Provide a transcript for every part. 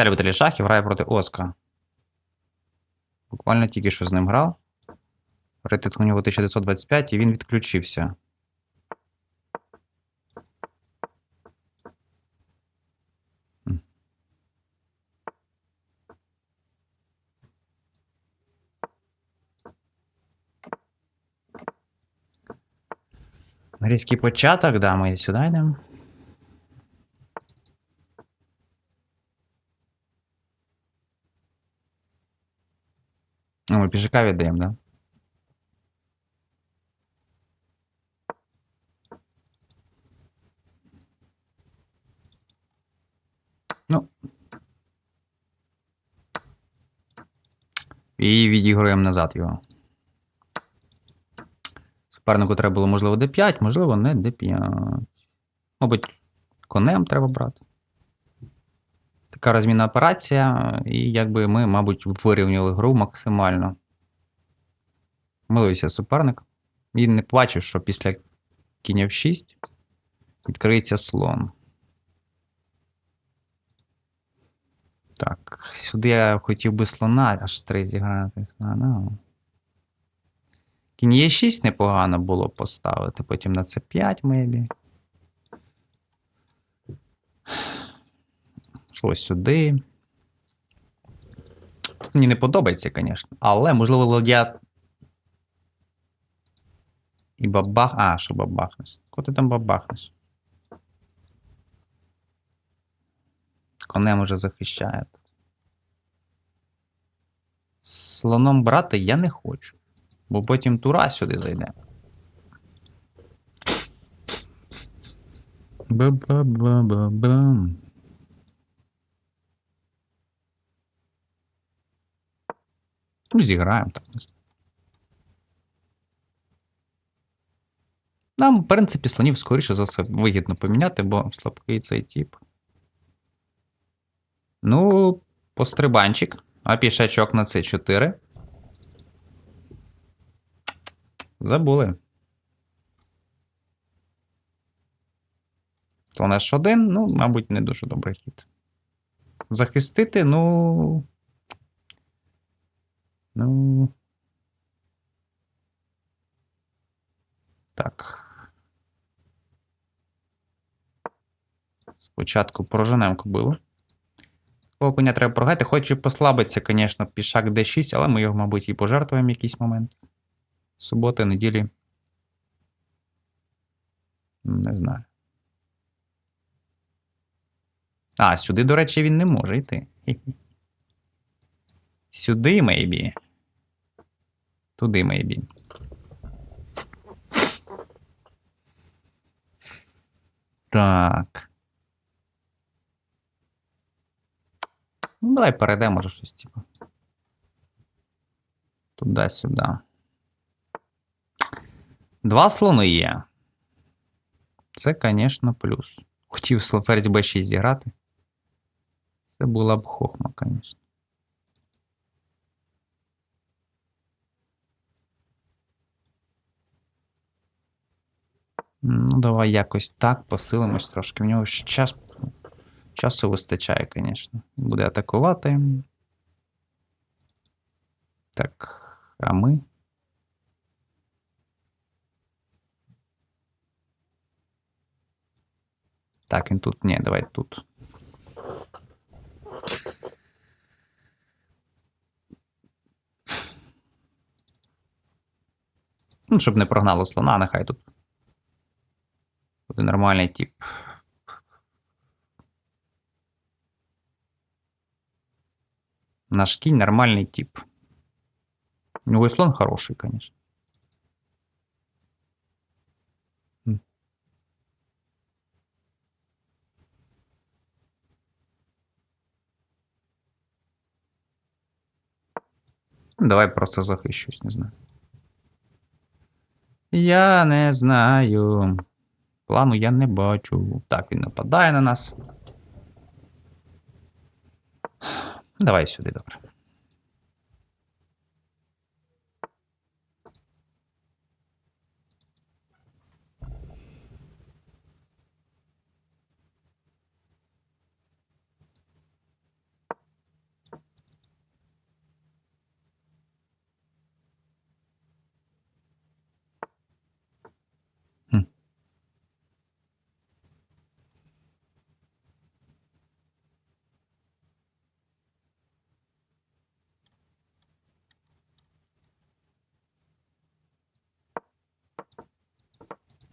Віталій Віталій Шахів грає проти Оска. Буквально тільки що з ним грав. Рейтинг у нього 1925 і він відключився. Різкий початок, да, ми сюди йдемо. О, ми пішака віддаємо, да? Ну. І відігруємо назад його. Супернику треба було, можливо, d5, можливо, не d5. Мабуть, конем треба брати. Така розмінна операція, і якби ми, мабуть, вирівняли гру максимально. Милився суперник. Він не побачив, що після кінь в 6 відкриється слон. Так, сюди я хотів би слона аж 3 зіграти. Ну. Кінь є 6 непогано було поставити, потім на c 5 мебі. Йшло сюди. Тут мені не подобається, звісно. Але, можливо, ладья. І бабах. А, що бабахнеш? Кого ти там бабахнеш? Конем уже захищає. Слоном брати я не хочу. Бо потім тура сюди зайде. Ба-ба-ба-ба-бам. Ну, зіграємо так. Нам, в принципі, слонів, скоріше за все, вигідно поміняти, бо слабкий цей тип. Ну, пострибанчик. А пішачок на c 4. Забули. То наш один, ну, мабуть, не дуже добрий хід. Захистити, ну. Ну. Так. Спочатку проженемо кобилу. Такого коня треба програти. Хочу послабитися, звісно, пішак D6, але ми його, мабуть, і пожертвуємо в якийсь момент. Суботи, неділі. Не знаю. А, сюди, до речі, він не може йти. Сюди, мейбі. Туди, мейбі. Так. Ну, давай перейдемо, може, щось, типу. Туди-сюди. Два слони є. Це, звісно, плюс. Хотів ферзь b6 зіграти. Це була б хохма, звісно. Ну, давай якось так посилимось трошки. В нього ж час, часу вистачає, звісно. Буде атакувати. Так, а ми. Так, він тут. Ні, давай тут. Ну, щоб не прогнало слона, нехай тут. Буде нормальний тип. Наш кінь нормальний тип. У него и слон хороший, конечно. Ну, Давай просто захищусь, не знаю. Я не знаю. Плану я не бачу. Так, він нападає на нас. Давай сюди, добре.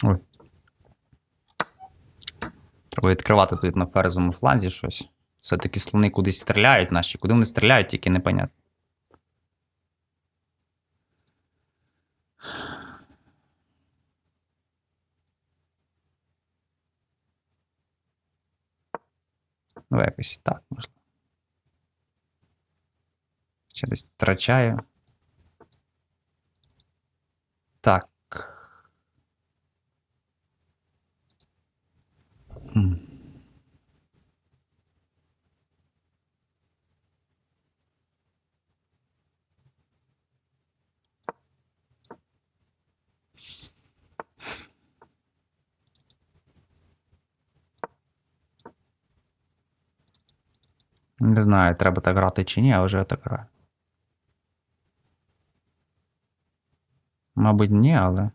Ой. Треба відкривати тут на ферзовому фланзі щось. Все-таки слони кудись стріляють наші. Куди вони стріляють, тільки непонятно. Ну, якось так, можливо. Ще десь втрачаю. Так. Не знаю, треба так грати чи ні, а вже так граю. Мабуть, ні, але.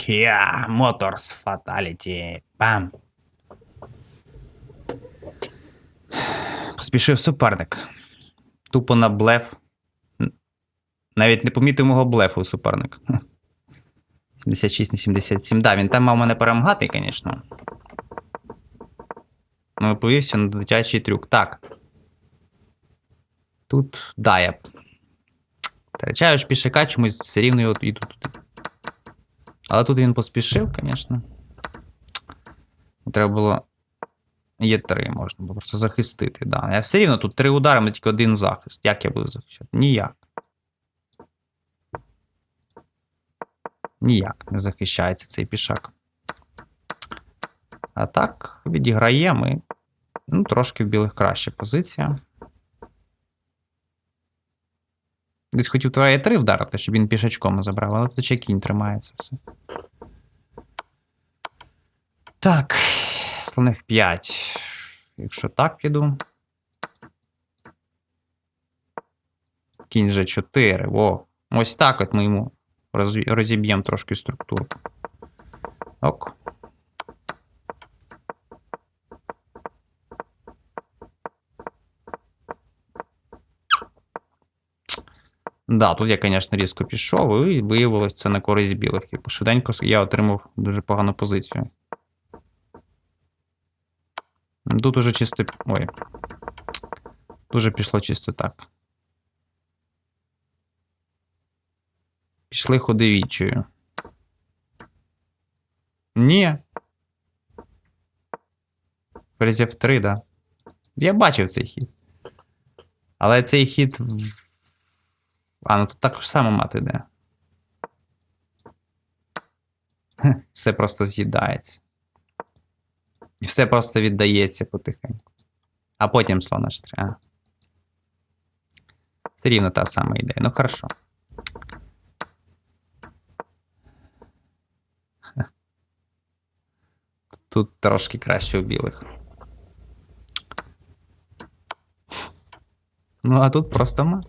Kia Motors Fatality. Бам. Поспішив суперник. Тупо на блеф. Навіть не помітив мого блефу суперник. Хм. 76 на 77. Да, він там мав мене перемагати, звісно. Ну, повівся на дитячий трюк. Так. Тут, да, я. Ж пішака, чомусь все рівно іду туди. Але тут він поспішив, звісно. Треба було. Є три, можна було просто захистити. Да. Я все рівно тут три удари, але тільки один захист. Як я буду захищати? Ніяк. Ніяк не захищається цей пішак. А так, відіграємо. і, Ну, трошки в білих краща позиція. Десь хотів твоє 3 вдарити, щоб він пішачком забрав, але тут ще кінь тримається все. Так, слони в 5. Якщо так піду. Кінь же 4. Во. Ось так от ми йому розіб'ємо трошки структуру. Ок. Да, тут я, звісно, різко пішов, і виявилось це на користь білих. І швиденько я отримав дуже погану позицію. Тут уже чисто. Ой. Дуже пішло чисто так. Пішли ходи вічою. Ні. Ферзь 3, да. Я бачив цей хід. Але цей хід. А, ну тут також само мати йде. Все просто з'їдається. І все просто віддається потихеньку. А потім слона ж треба. Все рівно та сама ідея. Ну хорошо. Тут трошки краще у білих. Ну, а тут просто мат.